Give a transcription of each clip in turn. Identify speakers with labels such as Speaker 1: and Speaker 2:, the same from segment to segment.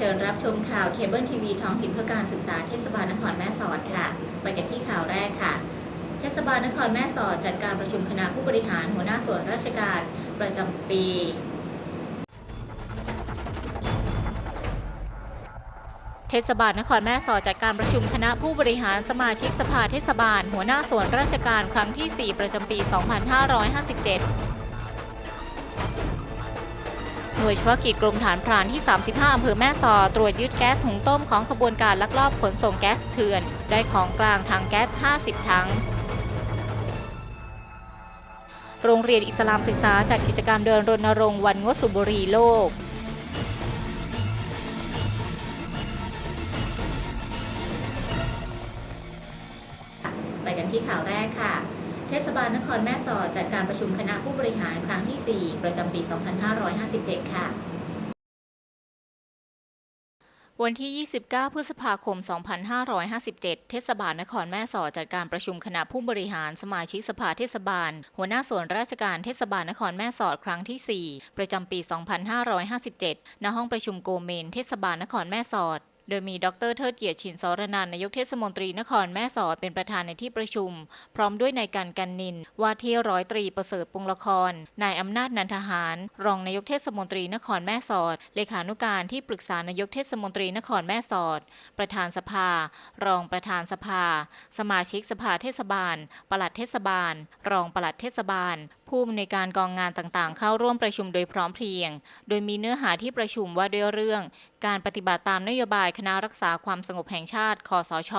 Speaker 1: เชิญรับชมข่าวเคเบิลทีวีท้องถิ่นเพื่อการศึกษาเทศบาลนครแม่สอดค่ะ ไปกันที่ข่าวแรกค่ะ เทศบาลนครแม่สอดจัดการประชุมคณะผู้บริหารหัวหน้าส่วนราชการประจำปีเทศบาลนครแม่สอดจัดการประชุมคณะผู้บริหารสมาชิกสภาเทศบาล หัวหน้าส่วนราชการครั้งที่ 4 ประจำปี 2557 หน่วยเฉพาะกิจกรมฐานพรานที่ 35อำเภอแม่สอตรวจยึดแก๊สหุงต้มของขบวนการลักลอบขนส่งแก๊สเถื่อน ได้ของกลางทางแก๊ส 50 ถังโรงเรียนอิสลามศึกษาจัดกิจกรรมเดินรณรงค์วันงดสูบบุหรี่โลก บาลนครแม่สอดจัดการประชุมคณะผู้บริหารครั้งที่ 4 ประจำปี 2557 ค่ะวันที่ 29 พฤษภาคม 2557 เทศบาลนครแม่สอดจัดการประชุมคณะผู้บริหารสมาชิกสภาเทศบาล หัวหน้าส่วนราชการเทศบาลนครแม่สอดครั้งที่ 4 ประจำปี 2557 ณ ห้องประชุมโกเมน เทศบาลนครแม่สอด โดยมีดรเทิดเกียรติชินสรนานนายกเทศมนตรีนครแม่สอดเป็นประธานในที่ประชุม พร้อมด้วยนายกันกันนิน ว่าที่ร้อยตรีประเสริฐปุงละคร นายอำนาจนันทหาร รองนายกเทศมนตรีนครแม่สอด เลขานุการที่ปรึกษานายกเทศมนตรีนครแม่สอด ประธานสภา รองประธานสภา สมาชิกสภาเทศบาล ปลัดเทศบาล รองปลัดเทศบาล ผู้อำนวยการกองงานต่างๆ เข้าร่วมประชุมโดยพร้อมเพรียง โดยมีเนื้อหาที่ประชุมว่าด้วยเรื่อง การปฏิบัติตามนโยบายคณะรักษาความสงบแห่งชาติคอสช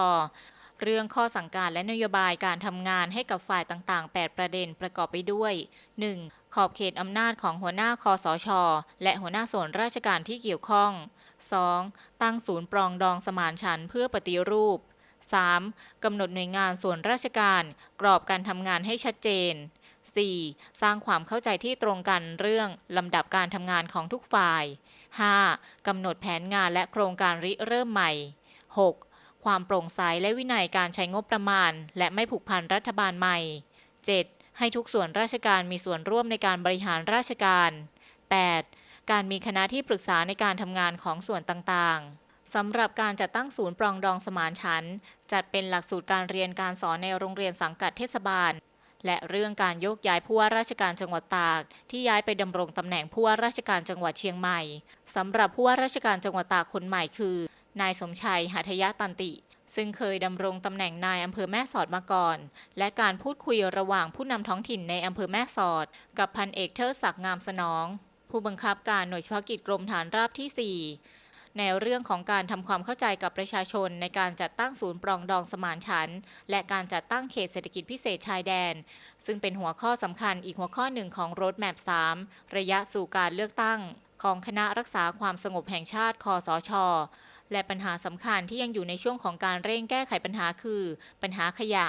Speaker 1: เรื่องข้อสั่งการและนโยบายการทำงานให้กับฝ่ายต่างๆ 8 ประเด็นประกอบไปด้วย 1. ขอบเขตอำนาจของหัวหน้าคอสช และหัวหน้าส่วนราชการที่เกี่ยวข้อง 2. ตั้งศูนย์ปรองดองสมานฉันเพื่อปฏิรูป 3. กำหนดหน่วยงานส่วนราชการ กรอบการทำงานให้ชัดเจน 4. สร้างความเข้าใจที่ตรงกันเรื่องลำดับการทำงานของทุกฝ่าย 5. กำหนดแผนงานและโครงการริเริ่มใหม่ 6. ความโปร่งใสและวินัยการใช้งบประมาณ และไม่ผูกพันรัฐบาลใหม่ 7. ให้ทุกส่วนราชการมีส่วนร่วมในการบริหารราชการ 8. การมีคณะที่ปรึกษาในการทำงานของส่วนต่างๆสำหรับการจัดตั้งศูนย์ปรองดองสมานฉันท์จัดเป็นหลักสูตรการเรียนการสอนในโรงเรียนสังกัดเทศบาล และเรื่องการโยกย้ายผู้ว่าราชการจังหวัดตาก ที่ย้ายไปดำรงตำแหน่งผู้ว่าราชการจังหวัดเชียงใหม่สำหรับผู้ว่าราชการจังหวัดตากคนใหม่คือ นายสมชัยหัทยตันติ ซึ่งเคยดำรงตำแหน่งนายอำเภอแม่สอดมาก่อน และการพูดคุยระหว่างผู้นำท้องถิ่นในอำเภอแม่สอด กับพันเอกเทิดศักดิ์งามสนอง ผู้บังคับการหน่วยเฉพาะกิจกรมฐานราบที่ 4 ในเรื่องของการทำความเข้าใจกับประชาชนในการจัดตั้งศูนย์ปรองดองสมานฉันท์และการจัดตั้งเขตเศรษฐกิจพิเศษชายแดน ซึ่งเป็นหัวข้อสำคัญอีกหัวข้อหนึ่งของรถแมพ3ระยะสู่การเลือกตั้ง ของคณะรักษาความสงบแห่งชาติคอสชและปัญหาสำคัญที่ยังอยู่ในช่วงของการเร่งแก้ไขปัญหาคือ ปัญหาขยะ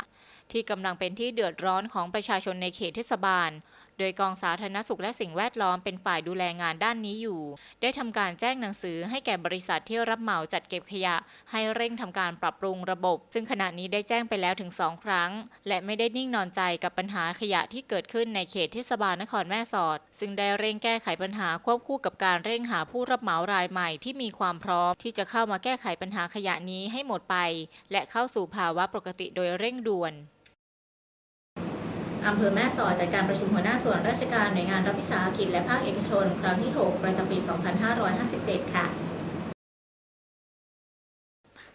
Speaker 1: ที่กำลังเป็นที่เดือดร้อนของประชาชนในเขตเทศบาล โดยกองสาธารณสุขและสิ่งแวดล้อมเป็นฝ่ายดูแลงานด้านนี้อยู่ ได้ทำการแจ้งหนังสือให้แก่บริษัทที่รับเหมาจัดเก็บขยะ ให้เร่งทำการปรับปรุงระบบ ซึ่งขณะนี้ได้แจ้งไปแล้วถึง2ครั้ง และไม่ได้นิ่งนอนใจกับปัญหาขยะที่เกิดขึ้นในเขตเทศบาลนครแม่สอด ซึ่งได้เร่งแก้ไขปัญหาควบคู่กับการเร่งหาผู้รับเหมารายใหม่ที่มีความพร้อม ที่จะเข้ามาแก้ไขปัญหาขยะนี้ให้หมดไป และเข้าสู่ภาวะปกติโดยเร่งด่วน อำเภอแม่สอดจัดการประชุมหัวหน้าส่วนราชการหน่วยงานรัฐวิสาหกิจและภาคเอกชน ครั้งที่ 6 ประจำปี 2557 ค่ะ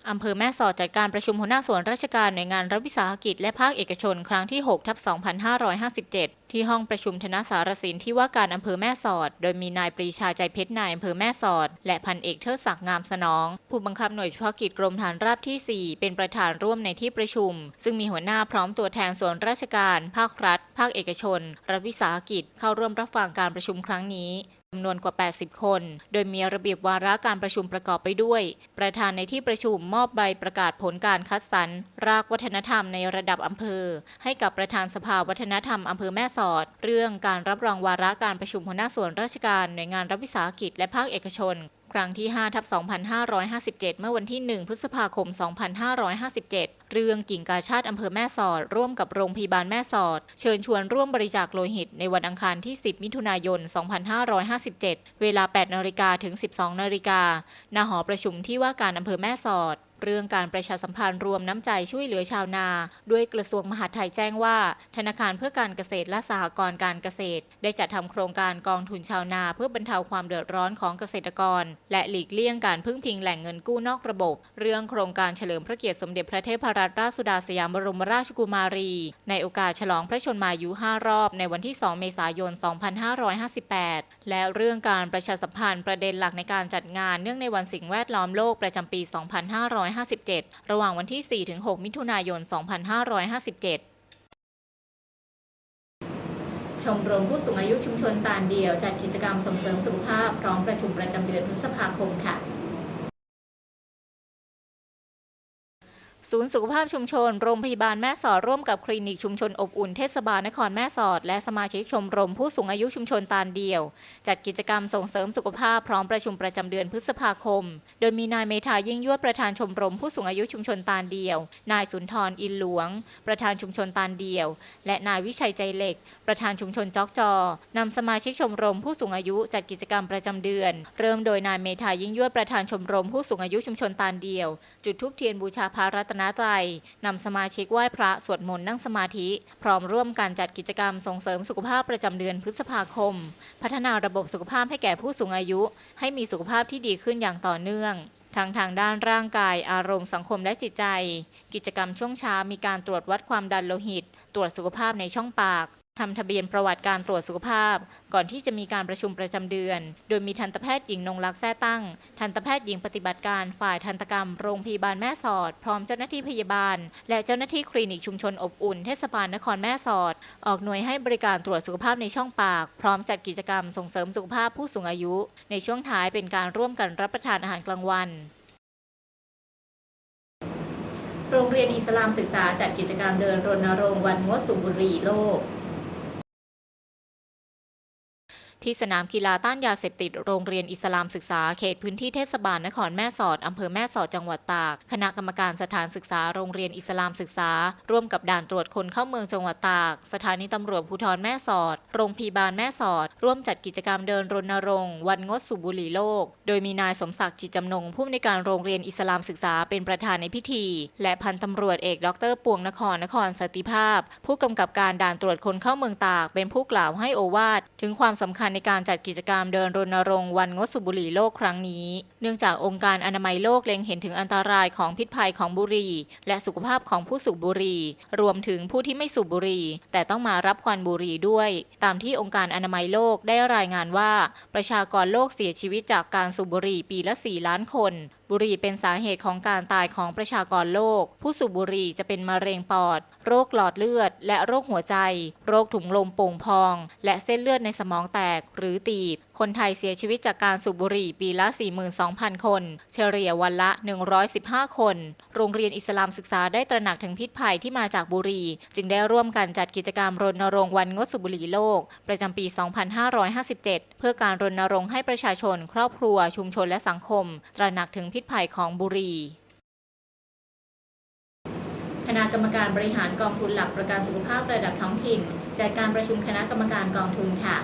Speaker 1: อำเภอแม่สอดจัดการประชุมหัวหน้าส่วนราชการหน่วยงานรัฐวิสาหกิจและภาคเอกชนครั้งที่6ทับ2557 ที่ห้องประชุมธนสารสินที่ว่าการอำเภอแม่สอด โดยมีนายปรีชาใจเพชรนายอำเภอแม่สอด และพันเอกเทิดศักดิ์งามสนอง ผู้บังคับหน่วยเฉพาะกิจกรมฐานราบที่ 4 เป็นประธานร่วมในที่ประชุม ซึ่งมีหัวหน้าพร้อมตัวแทนส่วนราชการ ภาครัฐ ภาคเอกชน รัฐวิสาหกิจ เข้าร่วมรับฟังการประชุมครั้งนี้ำนวนกว่า 80 คน โดยมีระเบียบวาระการประชุมประกอบไปด้วย ประธานในที่ประชุมมอบใบประกาศผลการคัดสรรรากวัฒนธรรมในระดับอำเภอ ให้กับประธานสภาวัฒนธรรมอำเภอแม่สอด เรื่องการรับรองวาระการประชุมหัวหน้าส่วนราชการหน่วยงานรัฐวิสาหกิจและภาคเอกชนครั้งที่5ทับ2557 เมื่อวันที่ 1 พฤษภาคม 2557 เรื่องกิ่งกาชาติอำเภอแม่สอด ร่วมกับโรงพยาบาลแม่สอด เชิญชวนร่วมบริจาคโลหิตในวันอังคารที่ 10 มิถุนายน 2557 เวลา 8นาฬิกาถึง 12นาฬิกาณหอประชุมที่ว่าการอำเภอแม่สอด เรื่องการประชาสัมพันธ์รวมน้ำใจช่วยเหลือชาวนา ด้วยกระทรวงมหาดไทยแจ้งว่า ธนาคารเพื่อการเกษตรและสหกรณ์การเกษตร ได้จัดทำโครงการกองทุนชาวนา เพื่อบรรเทาความเดือดร้อนของเกษตรกร และหลีกเลี่ยงการพึ่งพิงแหล่งเงินกู้นอกระบบ เรื่องโครงการเฉลิมพระเกียรติสมเด็จพระเทพรัตนราชสุดาสยามบรมราชกุมารี ในโอกาสฉลองพระชนมายุ 5 รอบ ในวันที่ 2 เมษายน 2558 และเรื่องการประชาสัมพันธ์ประเด็นหลักในการจัดงานเนื่องในวันสิ่งแวดล้อมโลกประจำปี2557 ระหว่างวันที่ 4-6 มิถุนายน 2557ชมรมผู้สูงอายุชุมชนตานเดียวจัดกิจกรรมส่งเสริมสุขภาพพร้อมประชุมประจำเดือนพฤษภาคมค่ะ ศูนย์สุขภาพชุมชน โรงพยาบาลแม่สอดร่วมกับคลินิกชุมชนอบอุ่นเทศบาลนครแม่สอด และสมาชิกชมรมผู้สูงอายุชุมชนตาลเดียว จัดกิจกรรมส่งเสริมสุขภาพพร้อมประชุมประจำเดือนพฤษภาคม โดยมีนายเมธายิ่งยวดประธานชมรมผู้สูงอายุชุมชนตาลเดียว นายสุนทรอินหลวง ประธานชุมชนตาลเดียว และนายวิชัยใจเหล็ก ประธานชุมชนจอกจอนำสมาชิกชมรมผู้สูงอายุจัดกิจกรรมประจำเดือน เริ่มโดยนายเมธายิ่งยวดประธานชมรมผู้สูงอายุชุมชนตาลเดียว จุดธูปเทียนบูชาพระรัตนตรนำสมาชิกไหว้พระสวดมนต์นั่งสมาธิ พร้อมร่วมกันจัดกิจกรรมส่งเสริมสุขภาพประจำเดือนพฤษภาคม พัฒนาระบบสุขภาพให้แก่ผู้สูงอายุ ให้มีสุขภาพที่ดีขึ้นอย่างต่อเนื่องทั้งทางด้านร่างกายอารมณ์สังคมและจิตใจ กิจกรรมช่วงเช้ามีการตรวจวัดความดันโลหิต ตรวจสุขภาพในช่องปาก ทำทะเบียนประวัติการตรวจสุขภาพ ก่อนที่จะมีการประชุมประจำเดือน โดยมีทันตแพทย์หญิงนงรักษ์แท้ตั้ง ทันตแพทย์หญิงปฏิบัติการฝ่ายทันตกรรมโรงพยาบาลแม่สอด พร้อมเจ้าหน้าที่พยาบาล และเจ้าหน้าที่คลินิกชุมชนอบอุ่นเทศบาลนครแม่สอด ออกหน่วยให้บริการตรวจสุขภาพในช่องปาก พร้อมจัดกิจกรรมส่งเสริมสุขภาพผู้สูงอายุ ในช่วงท้ายเป็นการร่วมกันรับประทานอาหารกลางวันโรงเรียนอิสลามศึกษาจัดกิจกรรมเดินรณรงค์วันงดสูบบุหรี่โลก ที่สนามกีฬาต้านยาเสพติดโรงเรียนอิสลามศึกษาเขตพื้นที่เทศบาลนครแม่สอดอำเภอแม่สอดจังหวัดตาก คณะกรรมการสถานศึกษาโรงเรียนอิสลามศึกษา ร่วมกับด่านตรวจคนเข้าเมืองจังหวัดตาก สถานีตำรวจภูธรแม่สอด โรงพยาบาลแม่สอด ร่วมจัดกิจกรรมเดินรณรงค์วันงดสูบบุหรี่โลก โดยมีนายสมศักดิ์จิตจำนงผู้อำนวยการโรงเรียนอิสลามศึกษาเป็นประธานในพิธี และพันตำรวจเอกดรปวงนครนครสติภาพ ผู้กำกับการด่านตรวจคนเข้าเมืองตาก เป็นผู้กล่าวให้โอวาทถึงความสำคัญในการจัดกิจกรรมเดินรณรงค์วันงดสูบบุหรี่โลกครั้งนี้ เนื่องจากองค์การอนามัยโลกเล็งเห็นถึงอันตรายของพิษภัยของบุหรี่ และสุขภาพของผู้สูบบุหรี่ รวมถึงผู้ที่ไม่สูบบุหรี่ แต่ต้องมารับควันบุหรี่ด้วย ตามที่องค์การอนามัยโลกได้รายงานว่า ประชากรโลกเสียชีวิตจากการสูบบุหรี่ปีละ 4 ล้านคน บุหรี่เป็นสาเหตุของการตายของประชากรโลก ผู้สูบบุหรี่จะเป็นมะเร็งปอด โรคหลอดเลือด และโรคหัวใจ โรคถุงลมโป่งพอง และเส้นเลือดในสมองแตกหรือตีบคนไทยเสียชีวิตจากการสูบบุหรี่ปีละ 42,000 คน เฉลี่ยวันละ 115 คน โรงเรียนอิสลามศึกษาได้ตระหนักถึงพิษภัยที่มาจากบุหรี่ จึงได้ร่วมกันจัดกิจกรรมรณรงค์วันงดสูบบุหรี่โลก ประจำปี 2557 เพื่อการรณรงค์ให้ประชาชน ครอบครัว ชุมชนและสังคม ตระหนักถึงพิษภัยของบุหรี่คณะกรรมการบริหารกองทุนหลักประกันสุขภาพระดับท้องถิ่นจัดการประชุมคณะกรรมการกองทุนค่ะ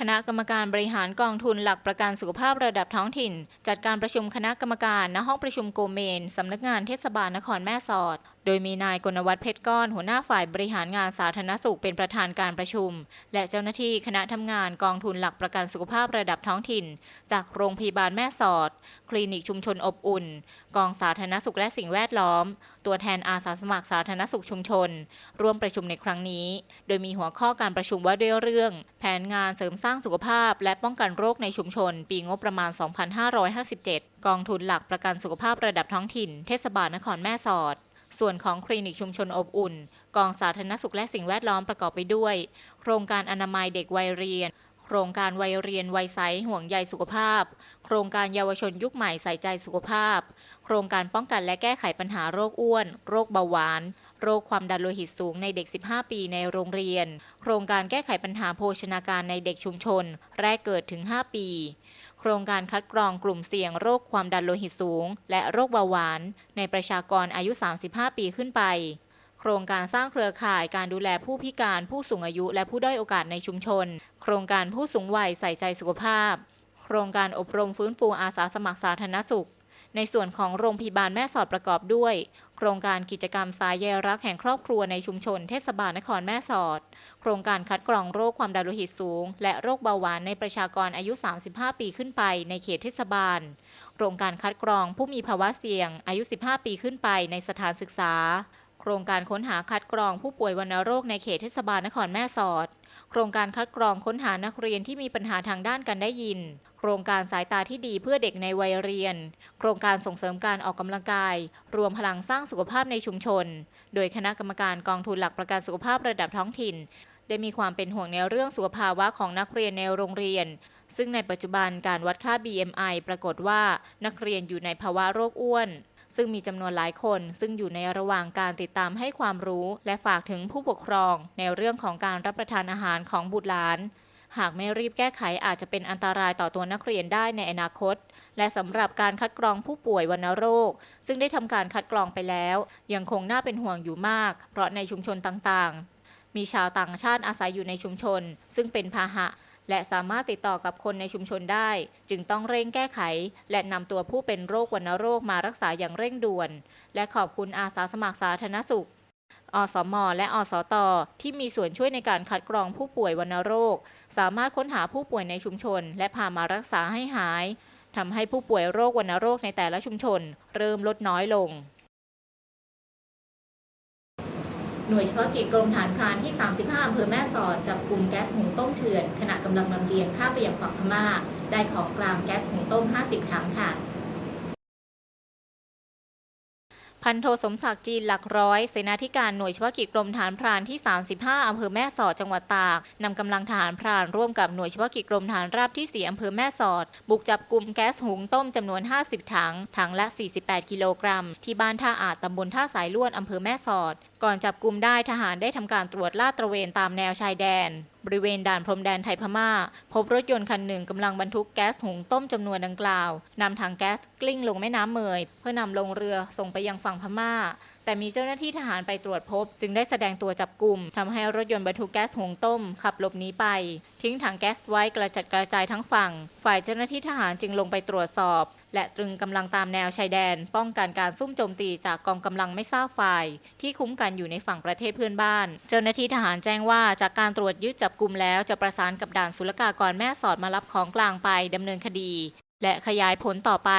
Speaker 1: คณะกรรมการบริหารกองทุนหลักประกันสุขภาพระดับท้องถิ่น จัดการประชุมคณะกรรมการณห้องประชุมโกเมน สำนักงานเทศบาลนครแม่สอด โดยมีนายกนวัฒน์เพชรก้อน หัวหน้าฝ่ายบริหารงานสาธารณสุขเป็นประธานการประชุม และเจ้าหน้าที่คณะทำงานกองทุนหลักประกันสุขภาพระดับท้องถิ่น จากโรงพยาบาลแม่สอด คลินิกชุมชนอบอุ่น กองสาธารณสุขและสิ่งแวดล้อม ตัวแทนอาสาสมัครสาธารณสุขชุมชน ร่วมประชุมในครั้งนี้ โดยมีหัวข้อการประชุมว่าด้วยเรื่อง แผนงานเสริมสร้างสุขภาพ และป้องกันโรคในชุมชน ปีงบประมาณ 2557 กองทุนหลักประกันสุขภาพระดับท้องถิ่น เทศบาลนครแม่สอด ส่วนของคลินิกชุมชนอบอุ่น กองสาธารณสุขและสิ่งแวดล้อมประกอบไปด้วย โครงการอนามัยเด็กวัยเรียน โครงการวัยเรียนวัยใสห่วงใยสุขภาพ โครงการเยาวชนยุคใหม่ใส่ใจสุขภาพ โครงการป้องกันและแก้ไขปัญหาโรคอ้วน โรคเบาหวาน โรคความดันโลหิตสูงในเด็ก 15 ปีในโรงเรียน โครงการแก้ไขปัญหาโภชนาการในเด็กชุมชน แรกเกิดถึง 5 ปี โครงการคัดกรองกลุ่มเสี่ยงโรคความดันโลหิตสูง และโรคเบาหวาน ในประชากรอายุ 35 ปีขึ้นไป โครงการสร้างเครือข่ายการดูแลผู้พิการผู้สูงอายุและผู้ด้อยโอกาสในชุมชน โครงการผู้สูงวัยใส่ใจสุขภาพ โครงการอบรมฟื้นฟูอาสาสมัครสาธารณสุข ในส่วนของโรงพยาบาลแม่สอดประกอบด้วย ครงการกิจกรรมสายใยรักแห่งครอบครัวในชุมชนเทศบาลนครแม่สอด โครงการคัดกรองโรคความดันโลหิตสูง และโรคเบาหวานในประชากรอายุ 35 ปีขึ้นไปในเขตเทศบาล โครงการคัดกรองผู้มีภาวะเสี่ยง อายุ 15 ปีขึ้นไปในสถานศึกษา โครงการค้นหาคัดกรองผู้ป่วยวัณโรคในเขตเทศบาลนครแม่สอด โครงการคัดกรองค้นหานักเรียนที่มีปัญหาทางด้านการได้ยิน โครงการสายตาที่ดีเพื่อเด็กในวัยเรียน โครงการส่งเสริมการออกกำลังกาย รวมพลังสร้างสุขภาพในชุมชน โดยคณะกรรมการกองทุนหลักประกันสุขภาพระดับท้องถิ่น ได้มีความเป็นห่วงในเรื่องสุขภาวะของนักเรียนในโรงเรียน ซึ่งในปัจจุบันการวัดค่า BMI ปรากฏว่านักเรียนอยู่ในภาวะโรคอ้วน ซึ่งมีจำนวนหลายคน ซึ่งอยู่ในระหว่างการติดตามให้ความรู้ และฝากถึงผู้ปกครอง ในเรื่องของการรับประทานอาหารของบุตรหลาน หากไม่รีบแก้ไขอาจจะเป็นอันตรายต่อตัวนักเรียนได้ในอนาคต และสำหรับการคัดกรองผู้ป่วยวัณโรค ซึ่งได้ทำการคัดกรองไปแล้ว ยังคงน่าเป็นห่วงอยู่มาก เพราะในชุมชนต่างๆ มีชาวต่างชาติอาศัยอยู่ในชุมชน ซึ่งเป็นพาหะ และสามารถติดต่อกับคนในชุมชนได้ จึงต้องเร่งแก้ไข และนำตัวผู้เป็นโรควัณโรคมารักษาอย่างเร่งด่วน และขอบคุณอาสาสมัครสาธารณสุข อสม และอสต ที่มีส่วนช่วยในการคัดกรองผู้ป่วยวัณโรค สามารถค้นหาผู้ป่วยในชุมชน และพามารักษาให้หายทำให้ผู้ป่วยโรควัณโรคในแต่ละชุมชน เริ่มลดน้อยลง หน่วยเฉพาะกิจกรมฐานพรานที่ 35อำเภอแม่สอดจับกลุ่มแก๊สหุงต้มเถื่อน ขณะกำลังลำเลียงข้ามไปยังฝั่งพม่า ได้ของกลางแก๊สหุงต้ม 50 ถังค่ะ พันโทสมศักดิ์จีนหลักร้อย เสนาธิการหน่วยเฉพาะกิจกรมฐานพรานที่ 35 อำเภอแม่สอดจังหวัดตากนำกำลังทหารพรานร่วมกับหน่วยเฉพาะกิจกรมฐานราบที่ 4 อำเภอแม่สอด บุกจับกลุ่มแก๊สหุงต้มจำนวน 50 ถัง ถังละ 48 กิโลกรัม ที่บ้านท่าอาจตำบลท่าสายลวดอำเภอแม่สอด ก่อนจับกลุ่มได้ทหารได้ทำการตรวจลาดตระเวนตามแนวชายแดน บริเวณด่านพรมแดนไทยพม่า พบรถยนต์คันหนึ่งกำลังบรรทุกแก๊สหุงต้มจำนวนดังกล่าวนำถังแก๊สกลิ้งลงแม่น้ำเมย เพื่อนำลงเรือส่งไปยังฝั่งพม่า แต่มีเจ้าหน้าที่ทหารไปตรวจพบ จึงได้แสดงตัวจับกลุ่มทำให้รถยนต์บรรทุกแก๊สหงต้ม ขับหลบหนีไป ทิ้งถังแก๊สไว้กระจัดกระจายทั้งฝั่ง ฝ่ายเจ้าหน้าที่ทหารจึงลงไปตรวจสอบ และตรึงกำลังตามแนวชายแดน ป้องกันการซุ่มโจมตีจากกองกำลังไม่ทราบฝ่าย ที่คุ้มกันอยู่ในฝั่งประเทศเพื่อนบ้าน เจ้าหน้าที่ทหารแจ้งว่าจากการตรวจยึดจับกลุ่มแล้วจะประสานกับด่านศุลกากรแม่สอดมารับของกลางไปดำเนินคดี และขยายผลต่อไป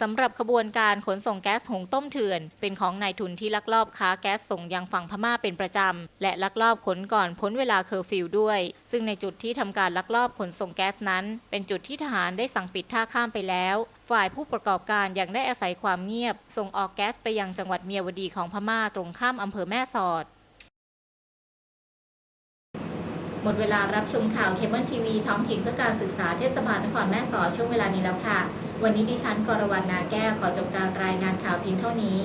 Speaker 1: สำหรับขบวนการขนส่งแก๊สหงต้มเถื่อน เป็นของนายทุนที่ลักลอบค้าแก๊สส่งยังฝั่งพม่าเป็นประจำ และลักลอบขนก่อนพ้นเวลาเคอร์ฟิวด้วย ซึ่งในจุดที่ทำการลักลอบขนส่งแก๊สนั้น เป็นจุดที่ทหารได้สั่งปิดท่าข้ามไปแล้ว ฝ่ายผู้ประกอบการยังได้อาศัยความเงียบ ส่งออกแก๊สไปยังจังหวัดเมียวดีของพม่าตรงข้ามอำเภอแม่สอด หมดเวลารับชมข่าวเคเบิลทีวีท้องถิ่นเพื่อการศึกษาเทศบาลนครแม่สอดช่วงเวลานี้แล้วค่ะ วันนี้ดิฉันกรวรรณนาแก้วขอจบการรายงานข่าวเพียงเท่านี้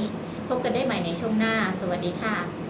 Speaker 1: พบกันได้ใหม่ในช่วงหน้า สวัสดีค่ะ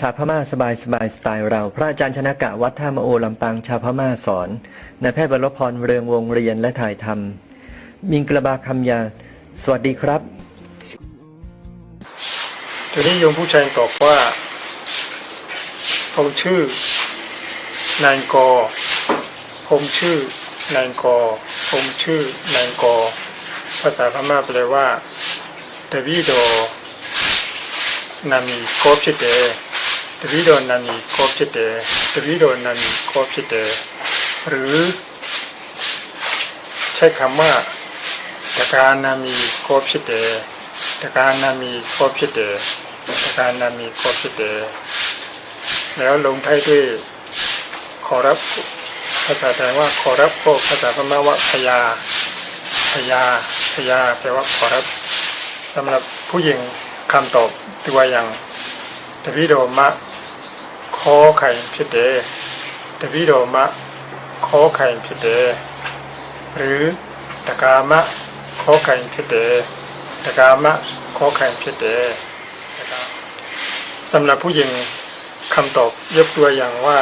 Speaker 2: ษาพม่าสบายสบายสไตล์เรา พระอาจารย์ชนะกะวัดท่ามโอลำปางชาวพม่าสอนนายแพทย์บรพรเรืองวงเรียนและถ่ายทำมิงกระบาคำยา สวัสดีครับ
Speaker 3: ทีนี้โยมผู้ชายตอบว่าผมชื่อนายกอผมชื่อนายกอผมชื่อนายกอภาษาพม่าแปลว่าเดวิโดนามีโกชิเต ตวิโดนานิโคปชิเตสวิโดนานิโคปชิเต หรือ ใช้คำว่าตะการนามีโคปชิเตตะการนามีโคปชิเตตะการนามีโคปชิเต แล้วลงท้ายด้วยขอรับภาษาไทยว่าขอรับโคภาษาพม่าว่าพยาพยาพยาแปลว่าขอรับสำหรับผู้หญิงคำตอบตัวอย่างตวิโดมะ ขอไข่ဖြစ်တယ်ตวิโดมะขอไข่ဖြစ်တယ်หรือตะกามะขอไข่ဖြစ်တယ်ตะกามะขอไข่ဖြစ်တယ်นะครับสำหรับผู้หญิงคำตอบยกตัวอย่างว่า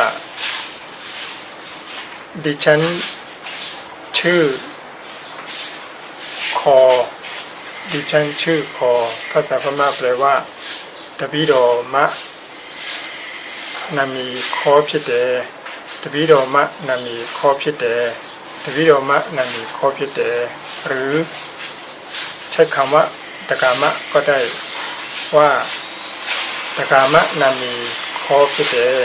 Speaker 3: ดิฉันชื่อ คอ ดิฉันชื่อคอ ภาษาพม่าแปลว่าตบิโดมะ นามีคอဖြစ်တယ်တပိတော်မနာမည်ခေါ်ဖြစ်တယ်တပိတော်မနာမည်ခေါ်ဖြစ်တယ်หรือใช้คำว่าตกามะก็ได้ว่าตกามะนามีခေါ်ဖြစ်တယ်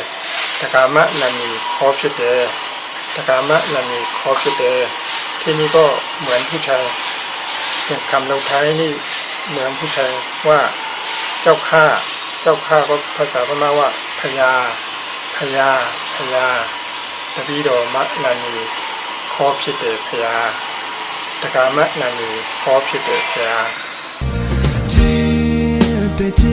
Speaker 3: ตกามะนามีခေါ်ဖြစ်တယ်ตกามะนามีခေါ်ဖြစ်တယ်ที่นี่ก็เหมือนผู้ชายเป็นคำลงท้ายนี่เหมือนผู้ชายว่าเจ้าข้าเจ้าข้าก็ภาษาพม่าว่า ဖရာဖရာဖရာတပီတော်မနန္ဒီခေါ်ဖြစ်တယ်
Speaker 4: ဖရာတက္ကမနန္ဒီခေါ်ဖြစ်တယ်ဖရာ Te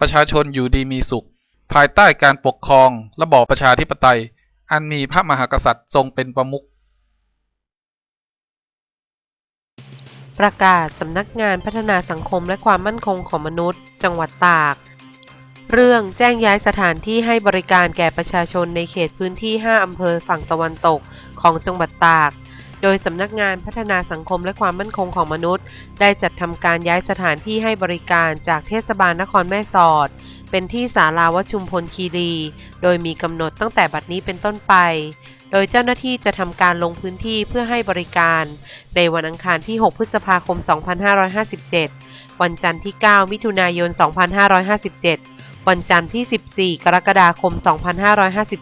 Speaker 5: ประชาชนอยู่ดีมีสุข ภายใต้การปกครองระบอบประชาธิปไตย อันมีพระมหากษัตริย์ทรงเป็นประมุข
Speaker 6: ประกาศสำนักงานพัฒนาสังคมและความมั่นคงของมนุษย์ จังหวัดตาก เรื่องแจ้งย้ายสถานที่ให้บริการแก่ประชาชนในเขตพื้นที่ 5 อำเภอฝั่งตะวันตกของจังหวัดตาก โดยสำนักงานพัฒนาสังคมและความมั่นคงของมนุษย์ ได้จัดทำการย้ายสถานที่ให้บริการจากเทศบาลนครแม่สอด เป็นที่ศาลาวชุมพลคีรี โดยมีกำหนดตั้งแต่บัดนี้เป็นต้นไป โดยเจ้าหน้าที่จะทำการลงพื้นที่เพื่อให้บริการ ในวันอังคารที่ 6 พฤษภาคม 2557 วันจันทร์ที่ 9 มิถุนายน 2557 วันจันทร์ที่ 14 กรกฎาคม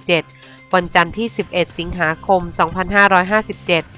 Speaker 6: 2557 วันจันทร์ที่ 11 สิงหาคม 2557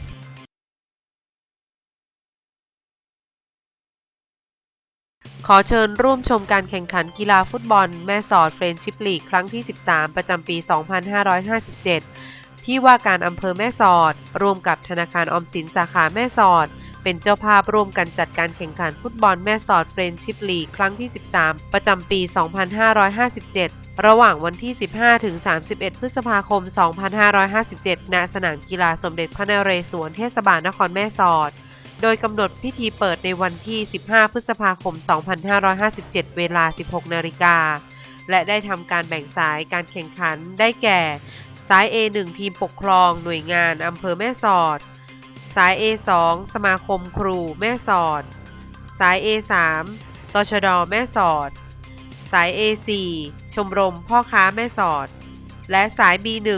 Speaker 6: ขอเชิญร่วมชมการแข่งขันกีฬาฟุตบอล แม่สอดเฟรนชิปลีกครั้งที่ 13 ประจำปี 2557 ที่ว่าการอำเภอแม่สอด ร่วมกับธนาคารออมสินสาขาแม่สอด เป็นเจ้าภาพร่วมกันจัดการแข่งขันฟุตบอลแม่สอดเฟรนชิปลีกครั้งที่ 13 ประจำปี 2557 ระหว่างวันที่ 15ถึง31 พฤษภาคม 2557 ณ สนามกีฬาสมเด็จพระนเรศวรเทศบาลนครแม่สอด โดยกำหนดพิธีเปิดในวันที่ 15 พฤษภาคม 2557 เวลา 16 นาฬิกา และได้ทำการแบ่งสายการแข่งขันได้แก่ สาย A1 ทีมปกครองหน่วยงานอำเภอแม่สอด สาย A2 สมาคมครูแม่สอด สาย A3 ตชดแม่สอด สาย A4 ชมรมพ่อค้าแม่สอด และสาย B1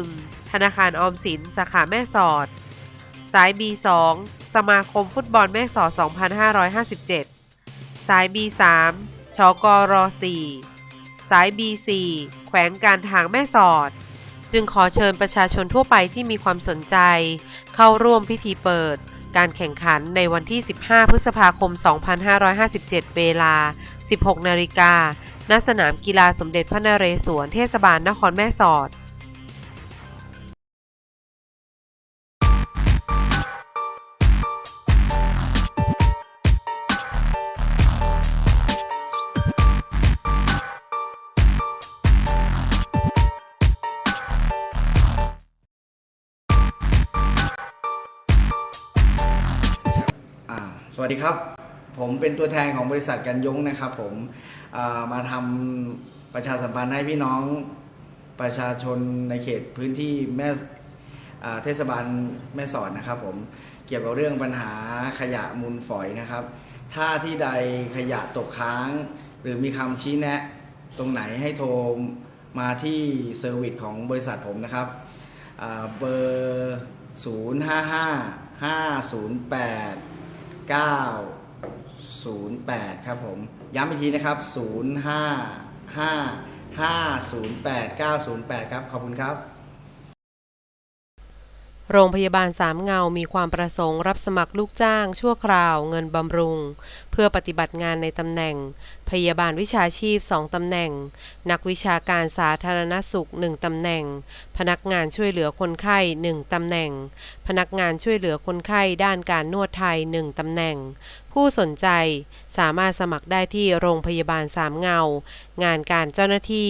Speaker 6: ธนาคารออมสินสาขาแม่สอด สาย B2 สมาคมฟุตบอลแม่สอด 2557 สาย B3 ชกร4สาย B4 แขวงการทางแม่สอด จึงขอเชิญประชาชนทั่วไปที่มีความสนใจ เข้าร่วมพิธีเปิด การแข่งขันในวันที่ 15 พฤษภาคม 2557 เวลา 16 นาฬิกาณสนามกีฬาสมเด็จพระนเรศวรเทศบาลนครแม่สอด
Speaker 7: ครับ ผมเป็นตัวแทนของบริษัทกันยงนะครับ ผมมาทำประชาสัมพันธ์ให้พี่น้องประชาชนในเขตพื้นที่แม่เทศบาลแม่สอดนะครับ ผมเกี่ยวกับเรื่องปัญหาขยะมูลฝอยนะครับ ถ้าที่ใดขยะตกค้าง หรือมีคำชี้แนะ ตรงไหนให้โทรมาที่เซอร์วิสของบริษัทผมนะครับอ่าเบอร์ 0 5 5 5 0 8 908 ครับผม ย้ำอีกทีนะครับ 055 508 908 ครับ ขอบคุณครับ
Speaker 6: โรงพยาบาลสามเงา มีความประสงค์รับสมัครลูกจ้าง ชั่วคราว เงินบำรุง เพื่อปฏิบัติงานในตำแหน่งพยาบาลวิชาชีพ 2 ตำแหน่ง นักวิชาการสาธารณสุข 1 ตำแหน่ง พนักงานช่วยเหลือคนไข้ 1 ตำแหน่ง พนักงานช่วยเหลือคนไข้ด้านการนวดไทย 1 ตำแหน่ง ผู้สนใจสามารถสมัครได้ที่โรงพยาบาลสามเงา งานการเจ้าหน้าที่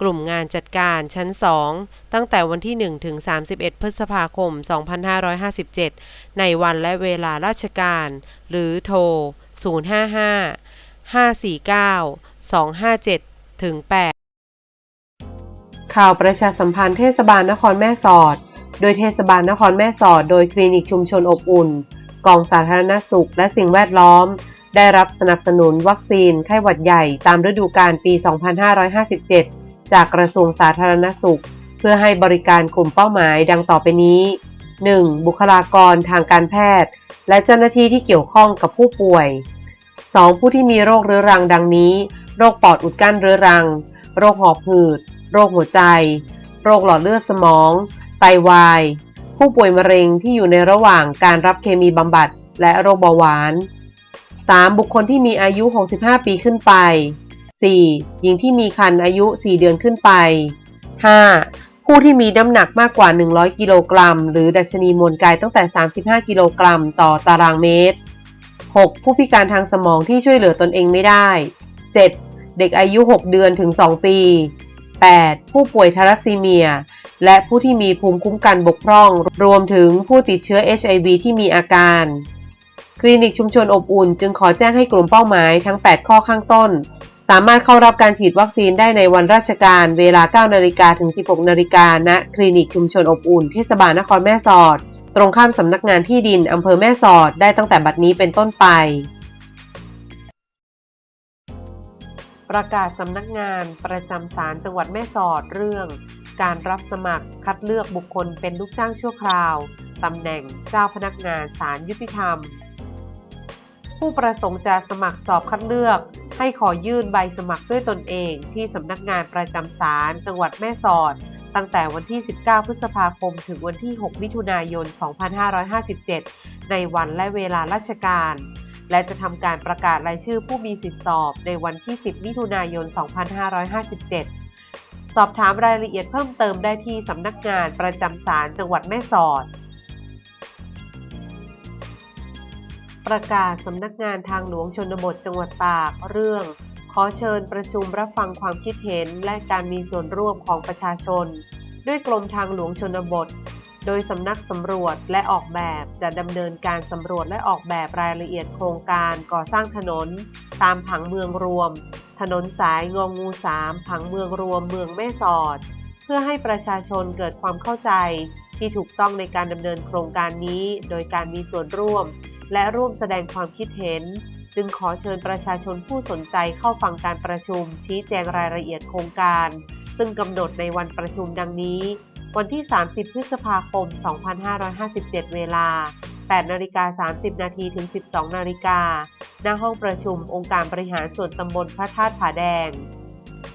Speaker 6: กลุ่มงานจัดการชั้น 2 ตั้งแต่วันที่ 1 ถึง 31 พฤษภาคม 2557 ในวันและเวลาราชการ หรือโทร 055 549 257ถึง8ข่าวประชาสัมพันธ์เทศบาลนครแม่สอด โดยเทศบาลนครแม่สอด โดยคลินิกชุมชนอบอุ่น กองสาธารณสุข และสิ่งแวดล้อม ได้รับสนับสนุนวัคซีนไข้หวัดใหญ่ตามฤดูกาลปี 2557 จากกระทรวงสาธารณสุข เพื่อให้บริการกลุ่มเป้าหมายดังต่อไปนี้ 1. บุคลากรทางการแพทย์ และเจ้าหน้าที่ที่เกี่ยวข้องกับผู้ป่วย 2. ผู้ที่มีโรคเรื้อรังดังนี้ โรคปอดอุดกั้นเรื้อรัง โรคหอบหืด โรคหัวใจ โรคหลอดเลือดสมอง ไตวาย ผู้ป่วยมะเร็งที่อยู่ในระหว่างการรับเคมีบำบัด และโรคเบาหวาน 3. บุคคลที่มีอายุ 65 ปีขึ้นไป 4. หญิงที่มีครรภ์อายุ 4 เดือนขึ้นไป 5. ผู้ที่มีน้ำหนักมากกว่า 100 กิโลกรัม หรือดัชนีมวลกายตั้งแต่ 35 กิโลกรัม ต่อตารางเมตร 6. ผู้พิการทางสมองที่ช่วยเหลือตนเองไม่ได้ 7. เด็กอายุ 6 เดือนถึง 2 ปี 8. ผู้ป่วยทารัสซีเมีย และผู้ที่มีภูมิคุ้มกันบกพร่อง รวมถึงผู้ติดเชื้อ HIV ที่มีอาการ คลินิกชุมชนอบอุ่น จึงขอแจ้งให้กลุ่มเป้าหมายทั้ง 8 ข้อข้างต้นสสามารถเข้ารับการฉีดวัคซีนได้ในวันราชการเวลา 9 นาฬิกาถึง 16 นาฬิกาณคลินิกชุมชนอบอุ่น เทศบาลนครแม่สอด ตรงข้ามสำนักงานที่ดินอำเภอแม่สอดได้ตั้งแต่บัดนี้เป็นต้นไป ประกาศสำนักงานประจำศาลจังหวัดแม่สอดเรื่อง การรับสมัครคัดเลือกบุคคลเป็นลูกจ้างชั่วคราวตำแหน่งเจ้าพนักงานศาลยุติธรรม ผู้ประสงค์จะสมัครสอบคัดเลือก ให้ขอยื่นใบสมัครด้วยตนเองที่สำนักงานประจำศาลจังหวัดแม่สอด ตั้งแต่วันที่ 19 พฤษภาคม ถึงวันที่ 6 มิถุนายน 2557 ในวันและเวลาราชการ และจะทำการประกาศรายชื่อผู้มีสิทธิสอบในวันที่ 10 มิถุนายน 2557 สอบถามรายละเอียดเพิ่มเติมได้ที่สำนักงานประจำศาลจังหวัดแม่สอด ประกาศสำนักงานทางหลวงชนบทจังหวัดตากเรื่อง ขอเชิญประชุมรับฟังความคิดเห็นและการมีส่วนร่วมของประชาชน ด้วยกรมทางหลวงชนบท โดยสำนักสำรวจและออกแบบจะดำเนินการสำรวจและออกแบบรายละเอียดโครงการก่อสร้างถนน ตามผังเมืองรวม ถนนสายงองูสามผังเมืองรวมเมืองแม่สอด เพื่อให้ประชาชนเกิดความเข้าใจ ที่ถูกต้องในการดำเนินโครงการนี้ โดยการมีส่วนร่วม และร่วมแสดงความคิดเห็น จึงขอเชิญประชาชนผู้สนใจเข้าฟังการประชุม ชี้แจงรายละเอียดโครงการ ซึ่งกำหนดในวันประชุมดังนี้ วันที่ 30 พฤษภาคม 2557 เวลา 8นาฬิกา30 นาทีถึง 12 นาฬิกาณห้องประชุมองค์การบริหารส่วนตำบลพระธาตุผาแดง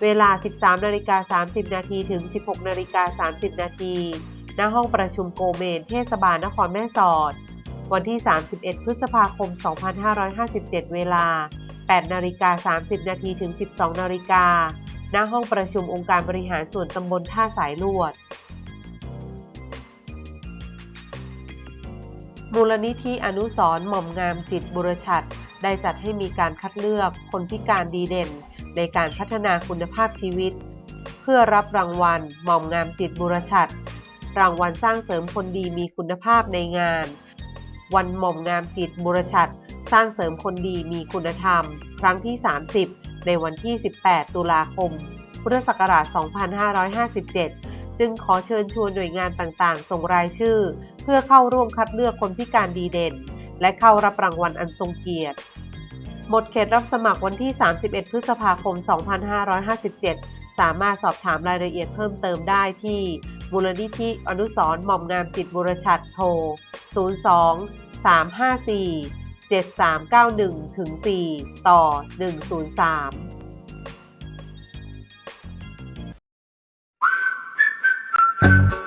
Speaker 6: เวลา 13นาฬิกา30 นาทีถึง 16นาฬิกา30 นาทีณห้องประชุมโกเมน เทศบาลนครแม่สอด วันที่ 31 พฤษภาคม 2557 เวลา 8 นาฬิกา 30 นาทีถึง 12 นาฬิกา ณ ห้องประชุมองค์การบริหารส่วนตำบลท่าสายลวด มูลนิธิอนุสรณ์หม่อมงามจิตบุรชัด ได้จัดให้มีการคัดเลือกคนพิการดีเด่น ในการพัฒนาคุณภาพชีวิต เพื่อรับรางวัลหม่อมงามจิตบุรชัด รางวัลสร้างเสริมคนดีมีคุณภาพในงาน วันหม่อมงามจิตบุรชัด สร้างเสริมคนดีมีคุณธรรม ครั้งที่ 30 ในวันที่ 18 ตุลาคม พุทธศักราช 2557 จึงขอเชิญชวนหน่วยงานต่างๆ ส่งรายชื่อ เพื่อเข้าร่วมคัดเลือกคนพิการดีเด่น และเข้ารับรางวัลอันทรงเกียรติ หมดเขตรับสมัครวันที่ 31 พฤษภาคม 2557 สามารถสอบถามรายละเอียดเพิ่มเติมได้ที่ มูลนิธิอนุสรหม่อมงามจิตบุรชัดโทร 02 354 7391ถึง4ต่อ 103